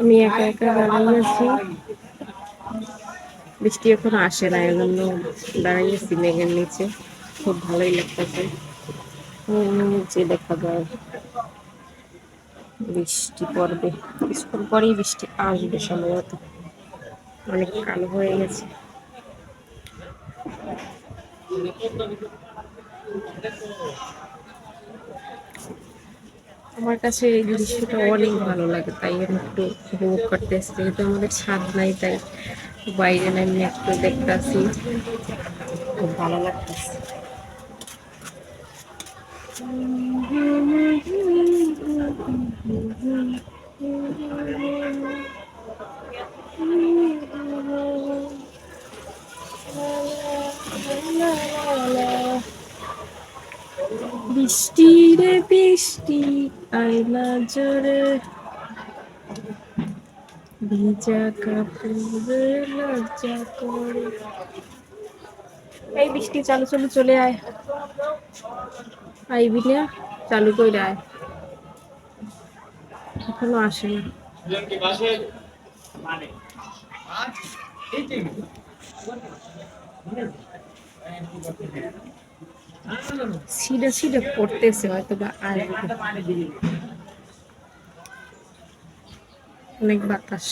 আমি একা একা দাঁড়িয়ে আছি। বৃষ্টি এখন আসে না, এজন্য দাঁড়িয়ে আছি মেঘের নিচে। খুব ভালোই লাগতেছে। নিচে দেখা যায়। বৃষ্টি পড়বে। কিছুক্ষণ পরেই বৃষ্টি আসবে সম্ভবত। অনেক কালো হয়ে গেছে। আমার কাছে এই দৃশ্যটা অনেক ভালো লাগে তাই আমি একটু উপভোগ করতে আসছি যেহেতু আমাদের ছাদ নাই তাই বাইরে আমি একটু দেখতে আসি খুব ভালো লাগতেছে বৃষ্টি রে বৃষ্টি আইলা জোরে ভিজা কাপড়ে লজ্জা করে। এই বৃষ্টি চালু চালু চলে আয়। আইবি না, চালু করে আয়। এখনও আসে না। সিধে ছিঁড়ে পড়তেছে হয়তো বা আর অনেক বাতাস।